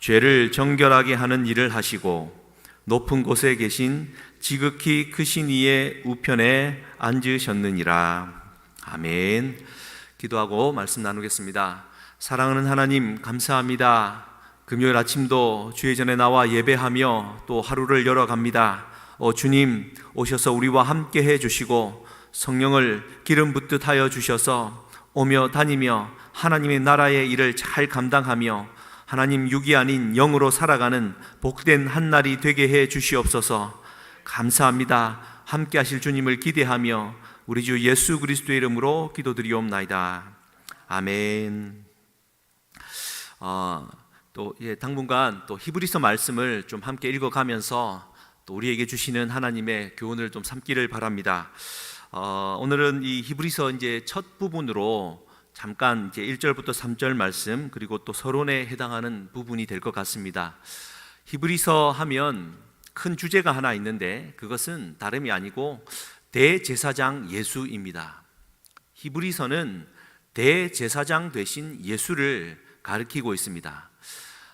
죄를 정결하게 하는 일을 하시고 높은 곳에 계신 지극히 크신 이의 우편에 앉으셨느니라. 아멘. 기도하고 말씀 나누겠습니다. 사랑하는 하나님, 감사합니다. 금요일 아침도 주의 전에 나와 예배하며 또 하루를 열어갑니다. 어, 주님, 오셔서 우리와 함께 해 주시고 성령을 기름 붓듯 하여 주셔서 오며 다니며 하나님의 나라의 일을 잘 감당하며 하나님 육이 아닌 영으로 살아가는 복된 한 날이 되게 해 주시옵소서. 감사합니다. 함께 하실 주님을 기대하며 우리 주 예수 그리스도의 이름으로 기도드리옵나이다. 아멘. 어, 또 예, 당분간 또 히브리서 말씀을 좀 함께 읽어가면서 또 우리에게 주시는 하나님의 교훈을 좀 삼기를 바랍니다. 어, 오늘은 이 히브리서 이제 첫 부분으로 잠깐 이제 1절부터 3절 말씀 그리고 또 서론에 해당하는 부분이 될 것 같습니다. 히브리서 하면 큰 주제가 하나 있는데 그것은 다름이 아니고 대제사장 예수입니다. 히브리서는 대제사장 되신 예수를 가리키고 있습니다.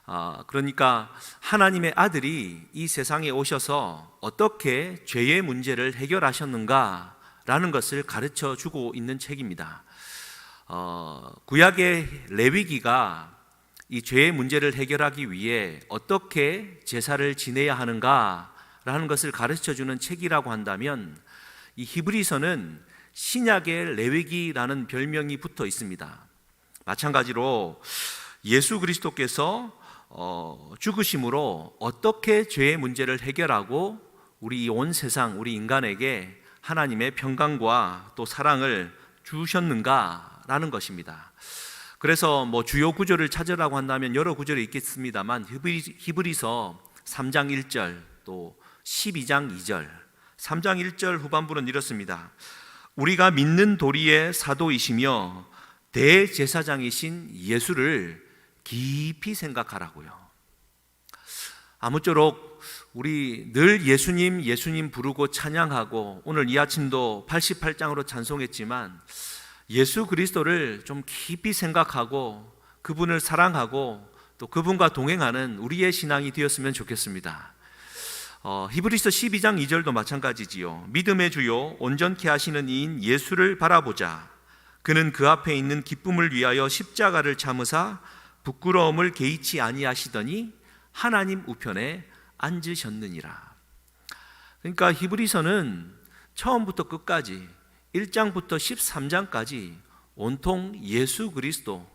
아, 그러니까 하나님의 아들이 이 세상에 오셔서 어떻게 죄의 문제를 해결하셨는가라는 것을 가르쳐 주고 있는 책입니다. 어, 구약의 레위기가 이 죄의 문제를 해결하기 위해 어떻게 제사를 지내야 하는가라는 것을 가르쳐 주는 책이라고 한다면 이 히브리서는 신약의 레위기라는 별명이 붙어 있습니다. 마찬가지로 예수 그리스도께서 어, 죽으심으로 어떻게 죄의 문제를 해결하고 우리 온 세상 우리 인간에게 하나님의 평강과 또 사랑을 주셨는가 라는 것입니다. 그래서 뭐 주요 구절을 찾으라고 한다면 여러 구절이 있겠습니다만 히브리, 서 3장 1절 또 12장 2절 3장 1절 후반부는 이렇습니다. 우리가 믿는 도리의 사도이시며 대제사장이신 예수를 깊이 생각하라고요. 아무쪼록 우리 늘 예수님 예수님 부르고 찬양하고 오늘 이 아침도 88장으로 찬송했지만 예수 그리스도를 좀 깊이 생각하고 그분을 사랑하고 또 그분과 동행하는 우리의 신앙이 되었으면 좋겠습니다. 어, 히브리서 12장 2절도 마찬가지지요. 믿음의 주요 온전케 하시는 이인 예수를 바라보자. 그는 그 앞에 있는 기쁨을 위하여 십자가를 참으사 부끄러움을 개의치 아니하시더니 하나님 우편에 앉으셨느니라. 그러니까 히브리서는 처음부터 끝까지 1장부터 13장까지 온통 예수 그리스도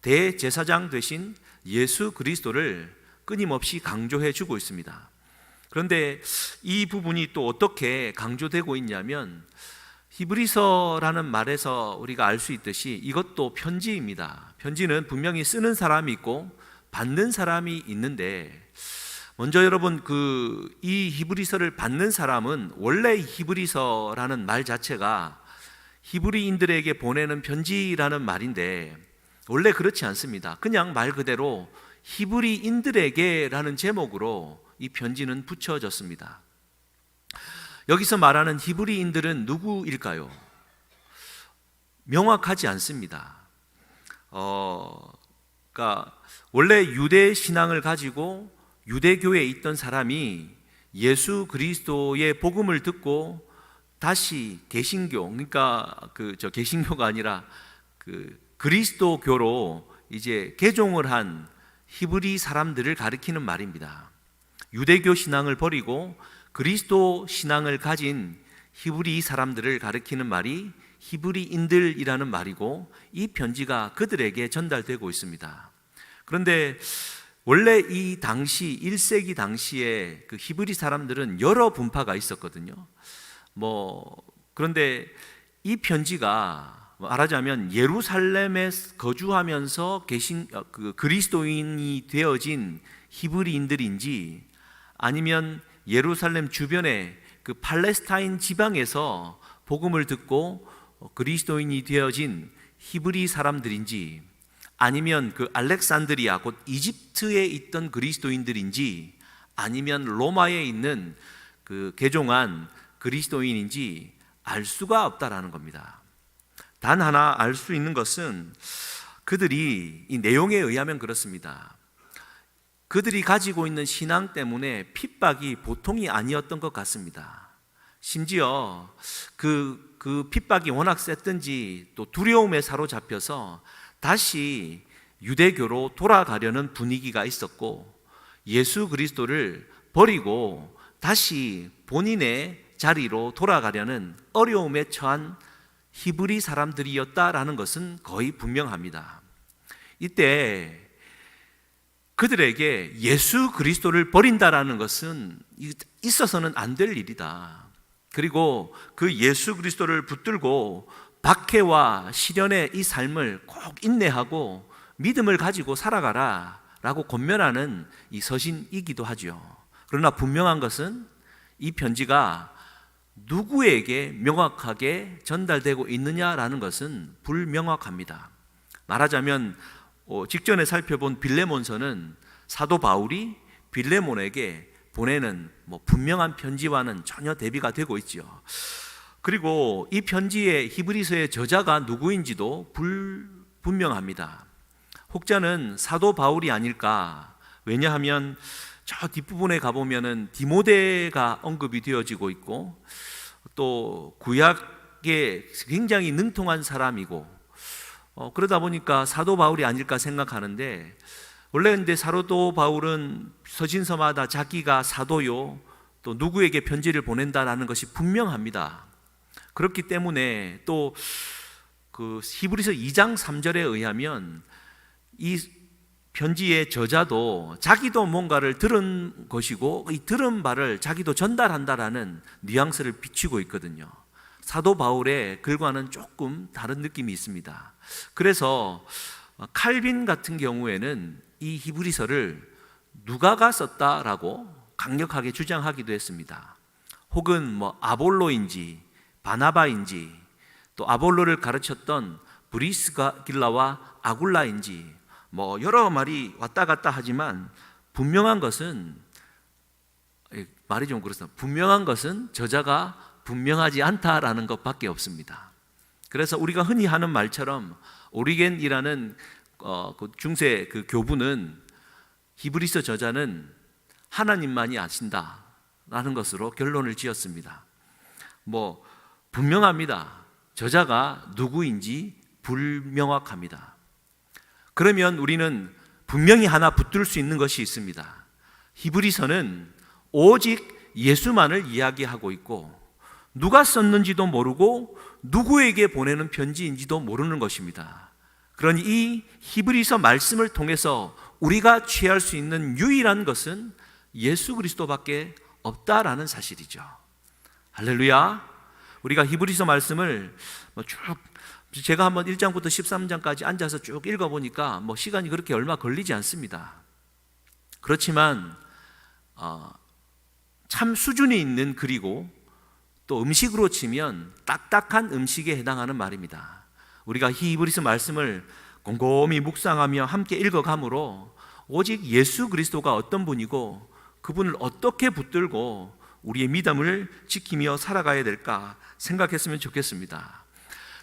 대제사장 되신 예수 그리스도를 끊임없이 강조해 주고 있습니다. 그런데 이 부분이 또 어떻게 강조되고 있냐면 히브리서라는 말에서 우리가 알 수 있듯이 이것도 편지입니다. 편지는 분명히 쓰는 사람이 있고 받는 사람이 있는데 먼저 여러분 그 이 히브리서를 받는 사람은 원래 히브리서라는 말 자체가 히브리인들에게 보내는 편지라는 말인데 원래 그렇지 않습니다. 그냥 말 그대로 히브리인들에게라는 제목으로 이 편지는 붙여졌습니다. 여기서 말하는 히브리인들은 누구일까요? 명확하지 않습니다. 어, 그러니까 원래 유대 신앙을 가지고 유대교에 있던 사람이 예수 그리스도의 복음을 듣고 다시 개신교 그러니까 그 저 개신교가 아니라 그 그리스도교로 이제 개종을 한 히브리 사람들을 가리키는 말입니다. 유대교 신앙을 버리고 그리스도 신앙을 가진 히브리 사람들을 가리키는 말이 히브리인들이라는 말이고 이 편지가 그들에게 전달되고 있습니다. 그런데 원래 이 당시 1세기 당시에 그 히브리 사람들은 여러 분파가 있었거든요. 뭐 그런데 이 편지가 말하자면 예루살렘에 거주하면서 계신 어, 그 그리스도인이 되어진 히브리인들인지 아니면 예루살렘 주변의 그 팔레스타인 지방에서 복음을 듣고 그리스도인이 되어진 히브리 사람들인지 아니면 그 알렉산드리아 곧 이집트에 있던 그리스도인들인지 아니면 로마에 있는 그 개종한 그리스도인인지 알 수가 없다라는 겁니다. 단 하나 알 수 있는 것은 그들이 이 내용에 의하면 그렇습니다. 그들이 가지고 있는 신앙 때문에 핍박이 보통이 아니었던 것 같습니다. 심지어 그, 그 핍박이 워낙 셌든지 또 두려움에 사로잡혀서 다시 유대교로 돌아가려는 분위기가 있었고 예수 그리스도를 버리고 다시 본인의 자리로 돌아가려는 어려움에 처한 히브리 사람들이었다라는 것은 거의 분명합니다. 이때 그들에게 예수 그리스도를 버린다라는 것은 있어서는 안 될 일이다. 그리고 그 예수 그리스도를 붙들고 박해와 시련의 이 삶을 꼭 인내하고 믿음을 가지고 살아가라 라고 권면하는 이 서신이기도 하죠. 그러나 분명한 것은 이 편지가 누구에게 명확하게 전달되고 있느냐라는 것은 불명확합니다. 말하자면 어, 직전에 살펴본 빌레몬서는 사도 바울이 빌레몬에게 보내는 뭐 분명한 편지와는 전혀 대비가 되고 있죠. 그리고 이 편지의 히브리서의 저자가 누구인지도 불분명합니다. 혹자는 사도 바울이 아닐까? 왜냐하면 저 뒷부분에 가보면은 디모데가 언급이 되어지고 있고 또 구약에 굉장히 능통한 사람이고 어, 그러다 보니까 사도 바울이 아닐까 생각하는데 원래 근데 사도 바울은 서신서마다 자기가 사도요 또 누구에게 편지를 보낸다라는 것이 분명합니다. 그렇기 때문에 또 그 히브리서 2장 3절에 의하면 이 편지의 저자도 자기도 뭔가를 들은 것이고 이 들은 바를 자기도 전달한다라는 뉘앙스를 비추고 있거든요. 사도 바울의 글과는 조금 다른 느낌이 있습니다. 그래서 칼빈 같은 경우에는 이 히브리서를 누가가 썼다라고 강력하게 주장하기도 했습니다. 혹은 뭐 아볼로인지 바나바인지 또 아볼로를 가르쳤던 브리스길라와 아굴라인지 뭐 여러 말이 왔다 갔다 하지만 분명한 것은 예, 말이 좀 그렇습니다. 분명한 것은 저자가 분명하지 않다라는 것밖에 없습니다. 그래서 우리가 흔히 하는 말처럼 오리겐이라는 어, 그 중세 그 교부는 히브리서 저자는 하나님만이 아신다라는 것으로 결론을 지었습니다. 뭐 분명합니다. 저자가 누구인지 불명확합니다. 그러면 우리는 분명히 하나 붙들 수 있는 것이 있습니다. 히브리서는 오직 예수만을 이야기하고 있고 누가 썼는지도 모르고 누구에게 보내는 편지인지도 모르는 것입니다. 그러니 이 히브리서 말씀을 통해서 우리가 취할 수 있는 유일한 것은 예수 그리스도밖에 없다라는 사실이죠. 할렐루야. 우리가 히브리서 말씀을 뭐쭉 제가 한번 1장부터 13장까지 앉아서 쭉 읽어 보니까 뭐 시간이 그렇게 얼마 걸리지 않습니다. 그렇지만 어, 참 수준이 있는 글이고 또 음식으로 치면 딱딱한 음식에 해당하는 말입니다. 우리가 히브리서 말씀을 곰곰이 묵상하며 함께 읽어감으로 오직 예수 그리스도가 어떤 분이고 그분을 어떻게 붙들고 우리의 믿음을 지키며 살아가야 될까 생각했으면 좋겠습니다.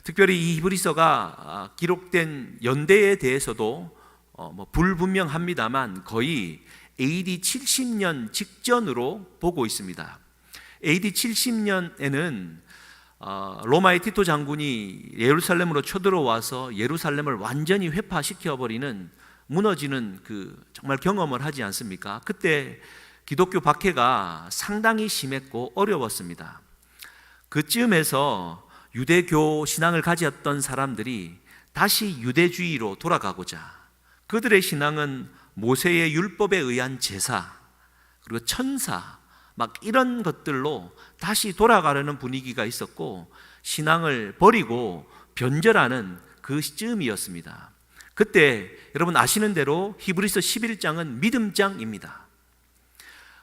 특별히 이 히브리서가 아, 기록된 연대에 대해서도 어, 뭐 불분명합니다만 거의 AD 70년 직전으로 보고 있습니다. AD 70년에는 어, 로마의 티토 장군이 예루살렘으로 쳐들어와서 예루살렘을 완전히 회파시켜 버리는 무너지는 그 정말 경험을 하지 않습니까? 그때 기독교 박해가 상당히 심했고 어려웠습니다. 그쯤에서 유대교 신앙을 가졌던 사람들이 다시 유대주의로 돌아가고자 그들의 신앙은 모세의 율법에 의한 제사 그리고 천사 막 이런 것들로 다시 돌아가려는 분위기가 있었고 신앙을 버리고 변절하는 그 시점이었습니다. 그때 여러분 아시는 대로 히브리서 11장은 믿음장입니다.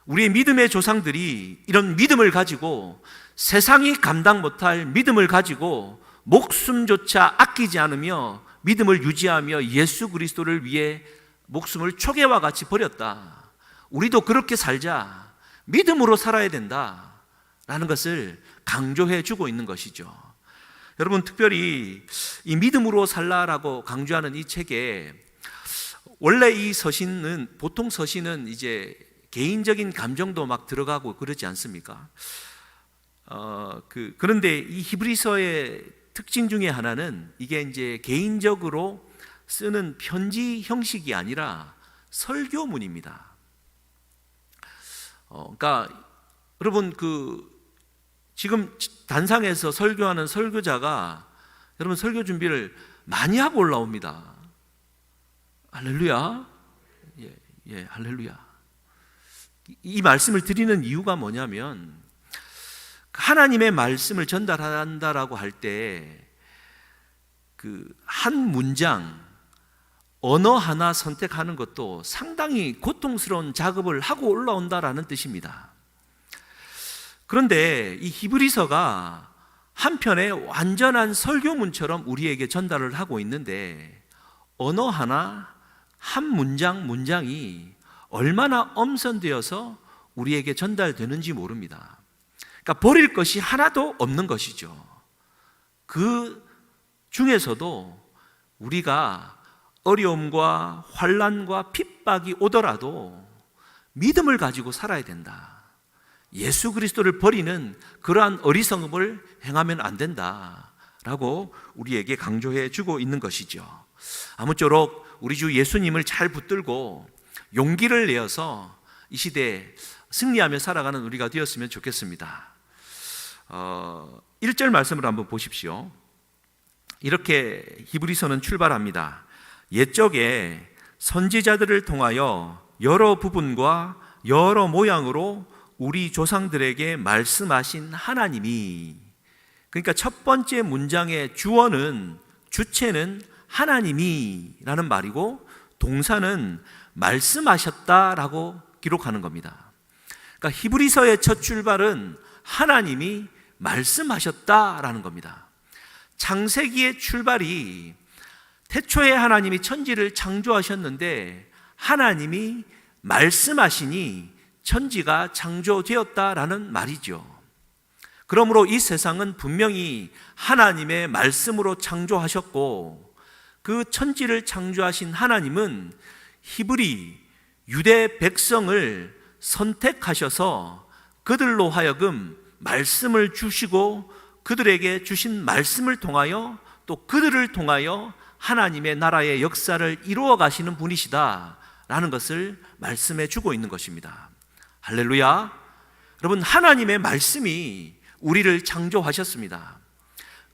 우리의 믿음의 조상들이 이런 믿음을 가지고 세상이 감당 못할 믿음을 가지고 목숨조차 아끼지 않으며 믿음을 유지하며 예수 그리스도를 위해 목숨을 초계와 같이 버렸다. 우리도 그렇게 살자. 믿음으로 살아야 된다. 라는 것을 강조해 주고 있는 것이죠. 여러분, 특별히 이 믿음으로 살라라고 강조하는 이 책에 원래 이 서신은 보통 서신은 이제 개인적인 감정도 막 들어가고 그러지 않습니까? 어, 그, 그런데 이 히브리서의 특징 중에 하나는 이게 이제 개인적으로 쓰는 편지 형식이 아니라 설교문입니다. 어, 그러니까 여러분 그 지금 단상에서 설교하는 설교자가 여러분 설교 준비를 많이 하고 올라옵니다. 할렐루야. 예, 예, 할렐루야. 이 말씀을 드리는 이유가 뭐냐면 하나님의 말씀을 전달한다라고 할 때 그 한 문장 언어 하나 선택하는 것도 상당히 고통스러운 작업을 하고 올라온다라는 뜻입니다. 그런데 이 히브리서가 한편의 완전한 설교문처럼 우리에게 전달을 하고 있는데 언어 하나 한 문장 문장이 얼마나 엄선되어서 우리에게 전달되는지 모릅니다. 그러니까 버릴 것이 하나도 없는 것이죠. 그 중에서도 우리가 어려움과 환란과 핍박이 오더라도 믿음을 가지고 살아야 된다. 예수 그리스도를 버리는 그러한 어리석음을 행하면 안 된다 라고 우리에게 강조해 주고 있는 것이죠. 아무쪼록 우리 주 예수님을 잘 붙들고 용기를 내어서 이 시대에 승리하며 살아가는 우리가 되었으면 좋겠습니다. 어, 1절 말씀을 한번 보십시오. 이렇게 히브리서는 출발합니다. 옛적에 선지자들을 통하여 여러 부분과 여러 모양으로 우리 조상들에게 말씀하신 하나님이 그러니까 첫 번째 문장의 주어는 주체는 하나님이라는 말이고 동사는 말씀하셨다라고 기록하는 겁니다. 그러니까 히브리서의 첫 출발은 하나님이 말씀하셨다라는 겁니다. 창세기의 출발이 태초에 하나님이 천지를 창조하셨는데 하나님이 말씀하시니 천지가 창조되었다라는 말이죠. 그러므로 이 세상은 분명히 하나님의 말씀으로 창조하셨고 그 천지를 창조하신 하나님은 히브리 유대 백성을 선택하셔서 그들로 하여금 말씀을 주시고 그들에게 주신 말씀을 통하여 또 그들을 통하여 하나님의 나라의 역사를 이루어 가시는 분이시다. 라는 것을 말씀해 주고 있는 것입니다. 할렐루야. 여러분, 하나님의 말씀이 우리를 창조하셨습니다.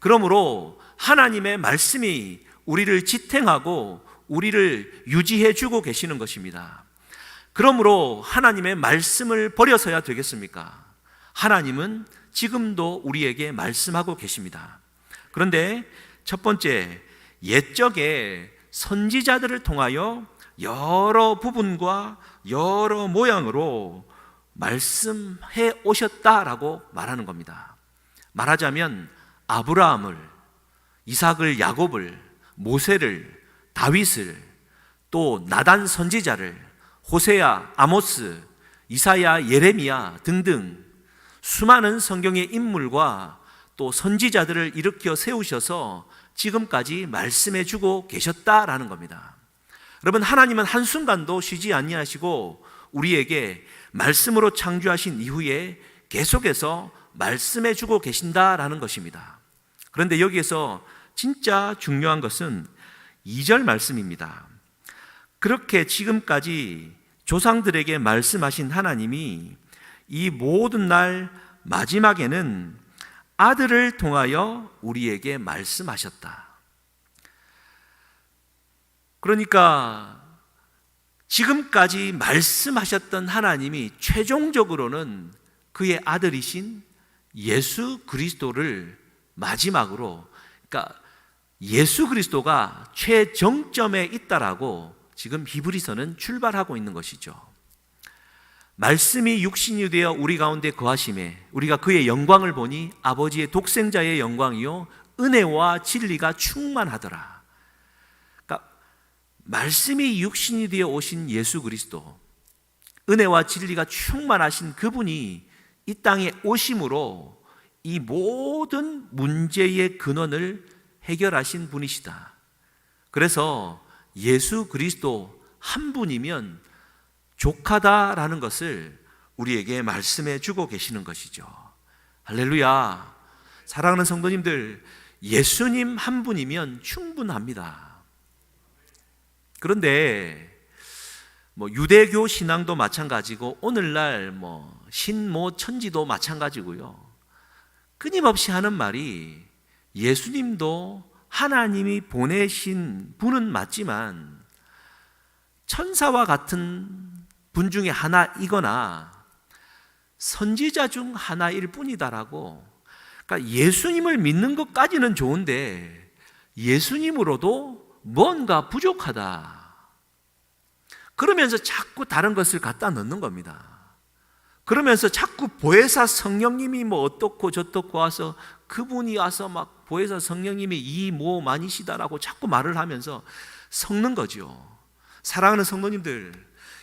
그러므로 하나님의 말씀이 우리를 지탱하고 우리를 유지해 주고 계시는 것입니다. 그러므로 하나님의 말씀을 버려서야 되겠습니까? 하나님은 지금도 우리에게 말씀하고 계십니다. 그런데 첫 번째, 옛적에 선지자들을 통하여 여러 부분과 여러 모양으로 말씀해 오셨다라고 말하는 겁니다. 말하자면 아브라함을, 이삭을, 야곱을, 모세를, 다윗을, 또 나단 선지자를, 호세야, 아모스, 이사야, 예레미야 등등 수많은 성경의 인물과 또 선지자들을 일으켜 세우셔서 지금까지 말씀해 주고 계셨다라는 겁니다. 여러분 하나님은 한순간도 쉬지 아니하시고 우리에게 말씀으로 창조하신 이후에 계속해서 말씀해 주고 계신다라는 것입니다. 그런데 여기에서 진짜 중요한 것은 2절 말씀입니다. 그렇게 지금까지 조상들에게 말씀하신 하나님이 이 모든 날 마지막에는 아들을 통하여 우리에게 말씀하셨다. 그러니까 지금까지 말씀하셨던 하나님이 최종적으로는 그의 아들이신 예수 그리스도를 마지막으로 그러니까 예수 그리스도가 최정점에 있다라고 지금 히브리서는 출발하고 있는 것이죠. 말씀이 육신이 되어 우리 가운데 거하심에 우리가 그의 영광을 보니 아버지의 독생자의 영광이요 은혜와 진리가 충만하더라. 그러니까 말씀이 육신이 되어 오신 예수 그리스도 은혜와 진리가 충만하신 그분이 이 땅에 오심으로 이 모든 문제의 근원을 해결하신 분이시다. 그래서 예수 그리스도 한 분이면 족하다라는 것을 우리에게 말씀해 주고 계시는 것이죠. 할렐루야. 사랑하는 성도님들, 예수님 한 분이면 충분합니다. 그런데 뭐 유대교 신앙도 마찬가지고 오늘날 뭐 신모 천지도 마찬가지고요. 끊임없이 하는 말이 예수님도 하나님이 보내신 분은 맞지만 천사와 같은 분 중에 하나이거나 선지자 중 하나일 뿐이다라고. 그러니까 예수님을 믿는 것까지는 좋은데 예수님으로도 뭔가 부족하다. 그러면서 자꾸 다른 것을 갖다 넣는 겁니다. 그러면서 자꾸 보혜사 성령님이 뭐 어떻고 저떻고 와서 그분이 와서 막 보혜사 성령님이 이뭐 많이시다라고 자꾸 말을 하면서 섞는 거죠. 사랑하는 성도님들,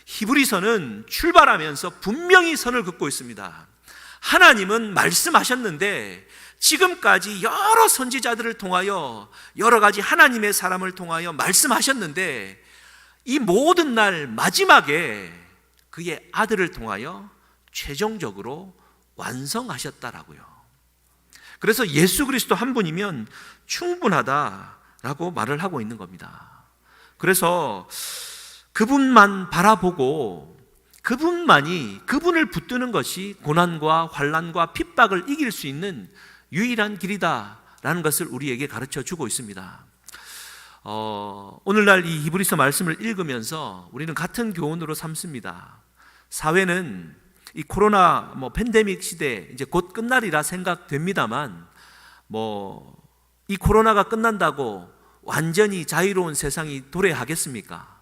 히브리서는 출발하면서 분명히 선을 긋고 있습니다. 하나님은 말씀하셨는데 지금까지 여러 선지자들을 통하여 여러 가지 하나님의 사람을 통하여 말씀하셨는데 이 모든 날 마지막에 그의 아들을 통하여 최종적으로 완성하셨다라고요. 그래서 예수 그리스도 한 분이면 충분하다라고 말을 하고 있는 겁니다. 그래서 그분만 바라보고 그분만이 그분을 붙드는 것이 고난과 환란과 핍박을 이길 수 있는 유일한 길이다라는 것을 우리에게 가르쳐 주고 있습니다. 어, 오늘날 이 히브리서 말씀을 읽으면서 우리는 같은 교훈으로 삼습니다. 사회는 이 코로나 뭐 팬데믹 시대 이제 곧 끝날이라 생각됩니다만 뭐 이 코로나가 끝난다고 완전히 자유로운 세상이 도래하겠습니까?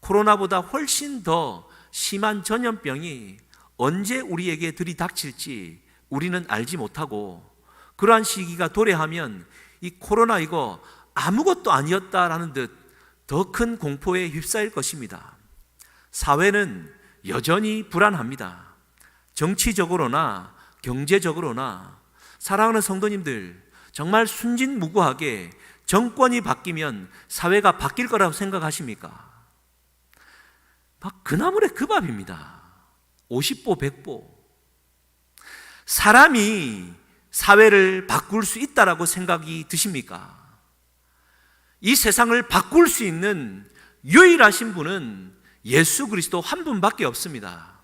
코로나보다 훨씬 더 심한 전염병이 언제 우리에게 들이닥칠지 우리는 알지 못하고 그러한 시기가 도래하면 이 코로나 이거 아무것도 아니었다라는 듯 더 큰 공포에 휩싸일 것입니다. 사회는 여전히 불안합니다. 정치적으로나 경제적으로나 사랑하는 성도님들 정말 순진무구하게 정권이 바뀌면 사회가 바뀔 거라고 생각하십니까? 막 그나물의 그 밥입니다. 50보 100보. 사람이 사회를 바꿀 수 있다라고 생각이 드십니까? 이 세상을 바꿀 수 있는 유일하신 분은 예수 그리스도 한 분밖에 없습니다.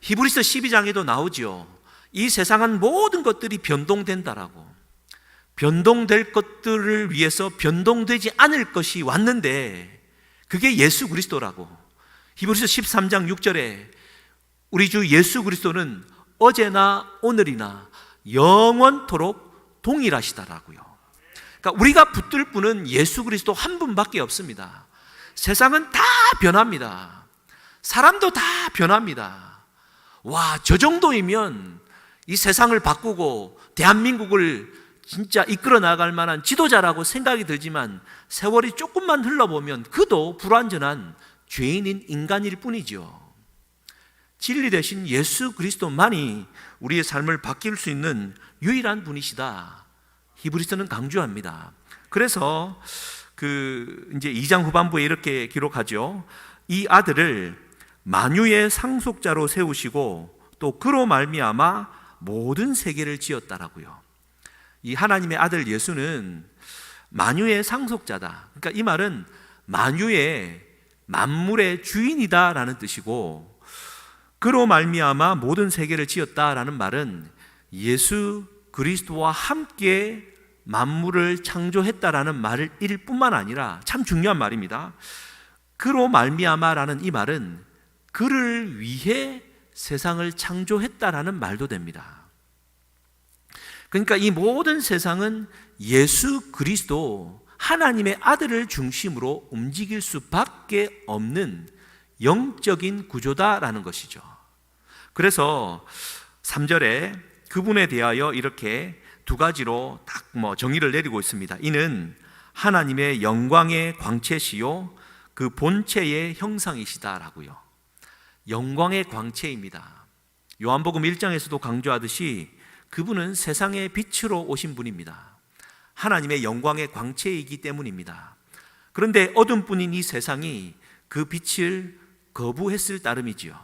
히브리서 12장에도 나오지요. 이 세상은 모든 것들이 변동된다라고. 변동될 것들을 위해서 변동되지 않을 것이 왔는데 그게 예수 그리스도라고. 히브리서 13장 6절에 우리 주 예수 그리스도는 어제나 오늘이나 영원토록 동일하시다라고요. 그러니까 우리가 붙들 분은 예수 그리스도 한 분밖에 없습니다. 세상은 다 변합니다. 사람도 다 변합니다. 와, 저 정도이면 이 세상을 바꾸고 대한민국을 진짜 이끌어 나갈 만한 지도자라고 생각이 들지만 세월이 조금만 흘러보면 그도 불완전한 죄인인 인간일 뿐이죠. 진리 대신 예수 그리스도만이 우리의 삶을 바뀔 수 있는 유일한 분이시다. 히브리서는 강조합니다. 그래서 그 이제 2장 후반부에 이렇게 기록하죠. 이 아들을 만유의 상속자로 세우시고 또 그로 말미암아 모든 세계를 지었다라고요. 이 하나님의 아들 예수는 만유의 상속자다. 그러니까 이 말은 만유의 만물의 주인이다라는 뜻이고 그로 말미암아 모든 세계를 지었다라는 말은 예수 그리스도와 함께 만물을 창조했다라는 말을 일 뿐만 아니라 참 중요한 말입니다. 그로 말미암아라는 이 말은 그를 위해 세상을 창조했다라는 말도 됩니다. 그러니까 이 모든 세상은 예수 그리스도 하나님의 아들을 중심으로 움직일 수밖에 없는 영적인 구조다라는 것이죠. 그래서 3절에 그분에 대하여 이렇게 두 가지로 딱 뭐 정의를 내리고 있습니다. 이는 하나님의 영광의 광채시요 그 본체의 형상이시다라고요. 영광의 광채입니다. 요한복음 1장에서도 강조하듯이 그분은 세상의 빛으로 오신 분입니다. 하나님의 영광의 광채이기 때문입니다. 그런데 어둠 뿐인 이 세상이 그 빛을 거부했을 따름이지요.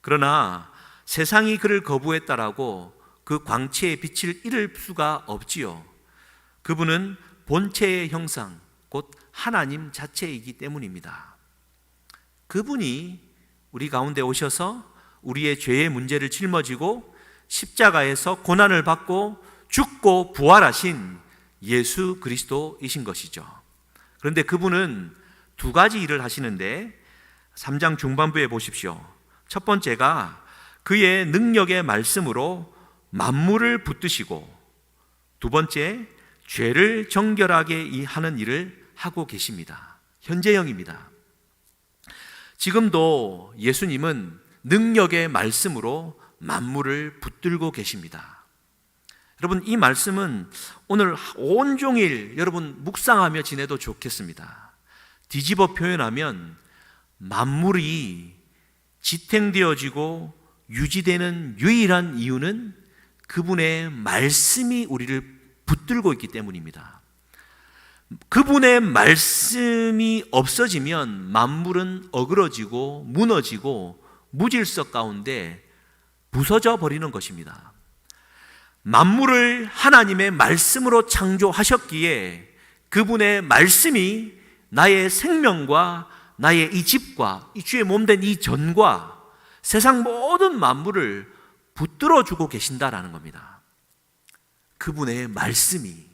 그러나 세상이 그를 거부했다라고 그 광채의 빛을 잃을 수가 없지요. 그분은 본체의 형상, 곧 하나님 자체이기 때문입니다. 그분이 우리 가운데 오셔서 우리의 죄의 문제를 짊어지고 십자가에서 고난을 받고 죽고 부활하신 예수 그리스도이신 것이죠. 그런데 그분은 두 가지 일을 하시는데 3장 중반부에 보십시오. 첫 번째가 그의 능력의 말씀으로 만물을 붙드시고 두 번째 죄를 정결하게 하는 일을 하고 계십니다. 현재형입니다. 지금도 예수님은 능력의 말씀으로 만물을 붙들고 계십니다. 여러분, 이 말씀은 오늘 온종일 여러분 묵상하며 지내도 좋겠습니다. 뒤집어 표현하면 만물이 지탱되어지고 유지되는 유일한 이유는 그분의 말씀이 우리를 붙들고 있기 때문입니다. 그분의 말씀이 없어지면 만물은 어그러지고 무너지고 무질서 가운데 부서져 버리는 것입니다. 만물을 하나님의 말씀으로 창조하셨기에 그분의 말씀이 나의 생명과 나의 이 집과 이 주의 몸된 이 전과 세상 모든 만물을 붙들어 주고 계신다라는 겁니다. 그분의 말씀이.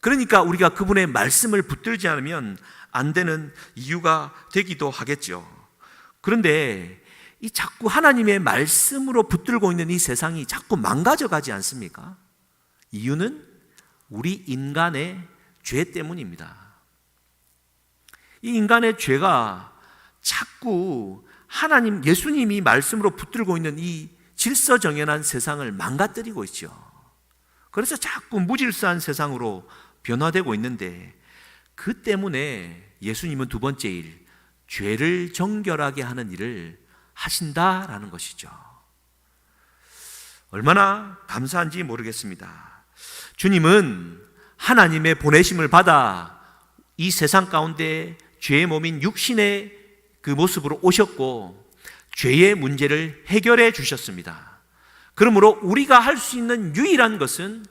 그러니까 우리가 그분의 말씀을 붙들지 않으면 안 되는 이유가 되기도 하겠죠. 그런데 이 자꾸 하나님의 말씀으로 붙들고 있는 이 세상이 자꾸 망가져 가지 않습니까? 이유는 우리 인간의 죄 때문입니다. 이 인간의 죄가 자꾸 하나님, 예수님이 말씀으로 붙들고 있는 이 질서 정연한 세상을 망가뜨리고 있죠. 그래서 자꾸 무질서한 세상으로 변화되고 있는데 그 때문에 예수님은 두 번째 일, 죄를 정결하게 하는 일을 하신다라는 것이죠. 얼마나 감사한지 모르겠습니다. 주님은 하나님의 보내심을 받아 이 세상 가운데 죄의 몸인 육신의 그 모습으로 오셨고 죄의 문제를 해결해 주셨습니다. 그러므로 우리가 할 수 있는 유일한 것은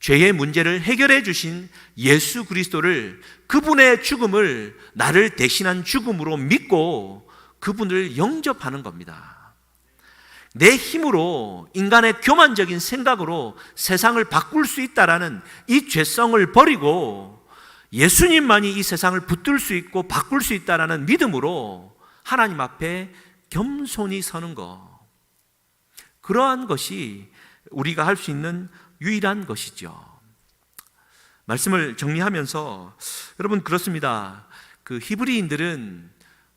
죄의 문제를 해결해 주신 예수 그리스도를 그분의 죽음을 나를 대신한 죽음으로 믿고 그분을 영접하는 겁니다. 내 힘으로 인간의 교만적인 생각으로 세상을 바꿀 수 있다라는 이 죄성을 버리고 예수님만이 이 세상을 붙들 수 있고 바꿀 수 있다라는 믿음으로 하나님 앞에 겸손히 서는 것. 그러한 것이 우리가 할 수 있는 유일한 것이죠. 말씀을 정리하면서 여러분 그렇습니다. 그 히브리인들은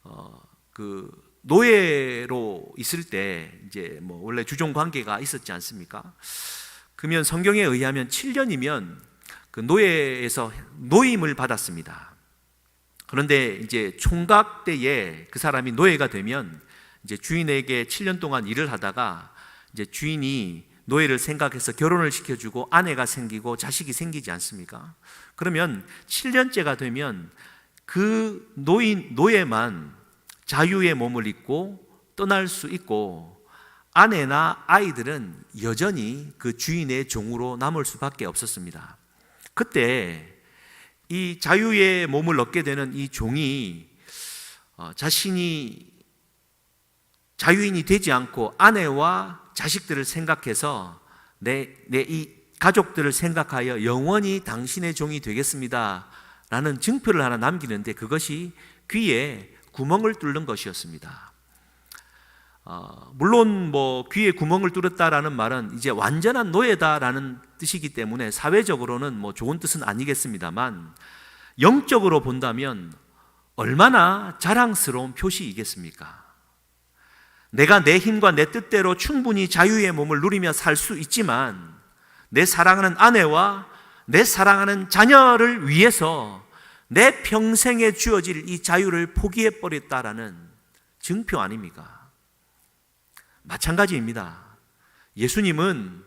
어, 그 노예로 있을 때 이제 뭐 원래 주종 관계가 있었지 않습니까? 그러면 성경에 의하면 7년이면 그 노예에서 노임을 받았습니다. 그런데 이제 총각 때에 그 사람이 노예가 되면 이제 주인에게 7년 동안 일을 하다가 이제 주인이 노예를 생각해서 결혼을 시켜주고 아내가 생기고 자식이 생기지 않습니까? 그러면 7년째가 되면 그 노인, 노예만 자유의 몸을 입고 떠날 수 있고 아내나 아이들은 여전히 그 주인의 종으로 남을 수밖에 없었습니다. 그때 이 자유의 몸을 얻게 되는 이 종이 어, 자신이 자유인이 되지 않고 아내와 자식들을 생각해서 내이 가족들을 생각하여 영원히 당신의 종이 되겠습니다. 라는 증표를 하나 남기는데 그것이 귀에 구멍을 뚫는 것이었습니다. 어, 물론 뭐 귀에 구멍을 뚫었다라는 말은 이제 완전한 노예다라는 뜻이기 때문에 사회적으로는 뭐 좋은 뜻은 아니겠습니다만 영적으로 본다면 얼마나 자랑스러운 표시이겠습니까? 내가 내 힘과 내 뜻대로 충분히 자유의 몸을 누리며 살 수 있지만 내 사랑하는 아내와 내 사랑하는 자녀를 위해서 내 평생에 주어질 이 자유를 포기해 버렸다라는 증표 아닙니까? 마찬가지입니다. 예수님은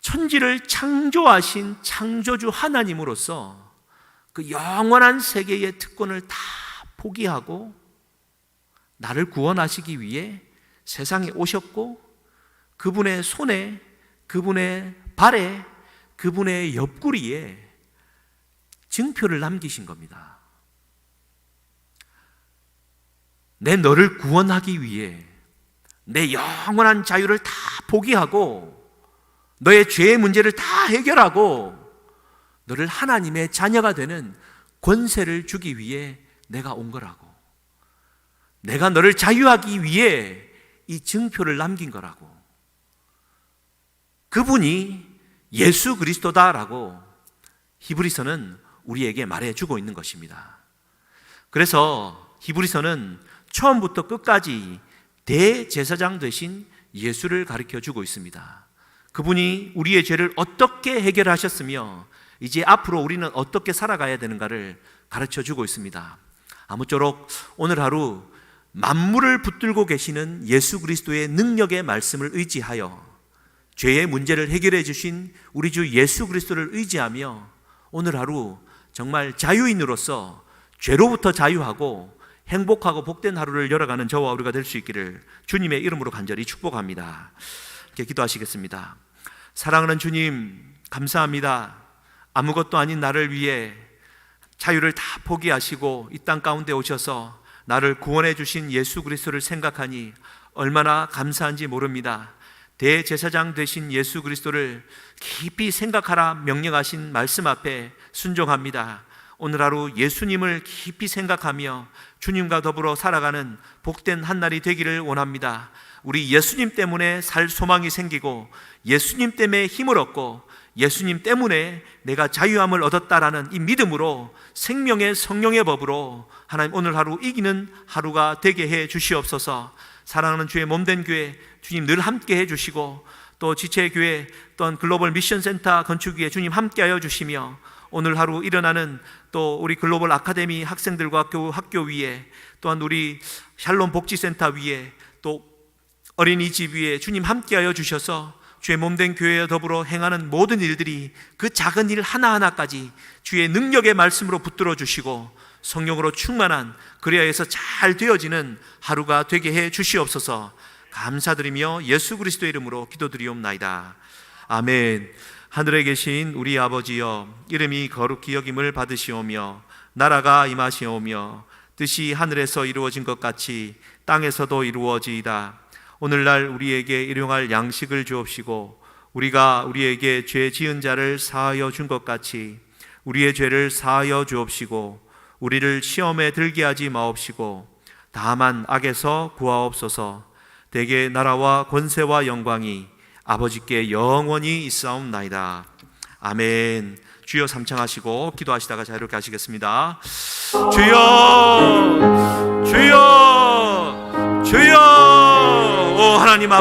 천지를 창조하신 창조주 하나님으로서 그 영원한 세계의 특권을 다 포기하고 나를 구원하시기 위해 세상에 오셨고 그분의 손에 그분의 발에 그분의 옆구리에 증표를 남기신 겁니다. 내 너를 구원하기 위해 내 영원한 자유를 다 포기하고 너의 죄의 문제를 다 해결하고 너를 하나님의 자녀가 되는 권세를 주기 위해 내가 온 거라고. 내가 너를 자유하기 위해 이 증표를 남긴 거라고. 그분이 예수 그리스도다라고 히브리서는 우리에게 말해 주고 있는 것입니다. 그래서 히브리서는 처음부터 끝까지 대제사장 되신 예수를 가르쳐 주고 있습니다. 그분이 우리의 죄를 어떻게 해결하셨으며 이제 앞으로 우리는 어떻게 살아가야 되는가를 가르쳐 주고 있습니다. 아무쪼록 오늘 하루 만물을 붙들고 계시는 예수 그리스도의 능력의 말씀을 의지하여 죄의 문제를 해결해 주신 우리 주 예수 그리스도를 의지하며 오늘 하루 정말 자유인으로서 죄로부터 자유하고 행복하고 복된 하루를 열어가는 저와 우리가 될 수 있기를 주님의 이름으로 간절히 축복합니다. 이렇게 기도하시겠습니다. 사랑하는 주님, 감사합니다. 아무것도 아닌 나를 위해 자유를 다 포기하시고 이 땅 가운데 오셔서 나를 구원해 주신 예수 그리스도를 생각하니 얼마나 감사한지 모릅니다. 대제사장 되신 예수 그리스도를 깊이 생각하라 명령하신 말씀 앞에 순종합니다. 오늘 하루 예수님을 깊이 생각하며 주님과 더불어 살아가는 복된 한 날이 되기를 원합니다. 우리 예수님 때문에 살 소망이 생기고 예수님 때문에 힘을 얻고 예수님 때문에 내가 자유함을 얻었다라는 이 믿음으로 생명의 성령의 법으로 하나님 오늘 하루 이기는 하루가 되게 해 주시옵소서. 사랑하는 주의 몸된 교회 주님 늘 함께 해 주시고 또 지체교회 또한 글로벌 미션 센터 건축 위에 주님 함께하여 주시며 오늘 하루 일어나는 또 우리 글로벌 아카데미 학생들과 학교, 학교 위에 또한 우리 샬롬 복지센터 위에 또 어린이집 위에 주님 함께하여 주셔서 주의 몸된 교회와 더불어 행하는 모든 일들이 그 작은 일 하나하나까지 주의 능력의 말씀으로 붙들어 주시고 성령으로 충만한 그리하여서 잘 되어지는 하루가 되게 해 주시옵소서 감사드리며 예수 그리스도 이름으로 기도드리옵나이다. 아멘. 하늘에 계신 우리 아버지여 이름이 거룩히 여김을 받으시오며 나라가 임하시오며 뜻이 하늘에서 이루어진 것 같이 땅에서도 이루어지이다. 오늘날 우리에게 일용할 양식을 주옵시고 우리가 우리에게 죄 지은 자를 사하여 준 것 같이 우리의 죄를 사하여 주옵시고 우리를 시험에 들게 하지 마옵시고 다만 악에서 구하옵소서 대개 나라와 권세와 영광이 아버지께 영원히 있사옵나이다. 아멘. 주여 삼창하시고 기도하시다가 자유롭게 하시겠습니다. 주여, 주여, 주여, 오 하나님 아버지.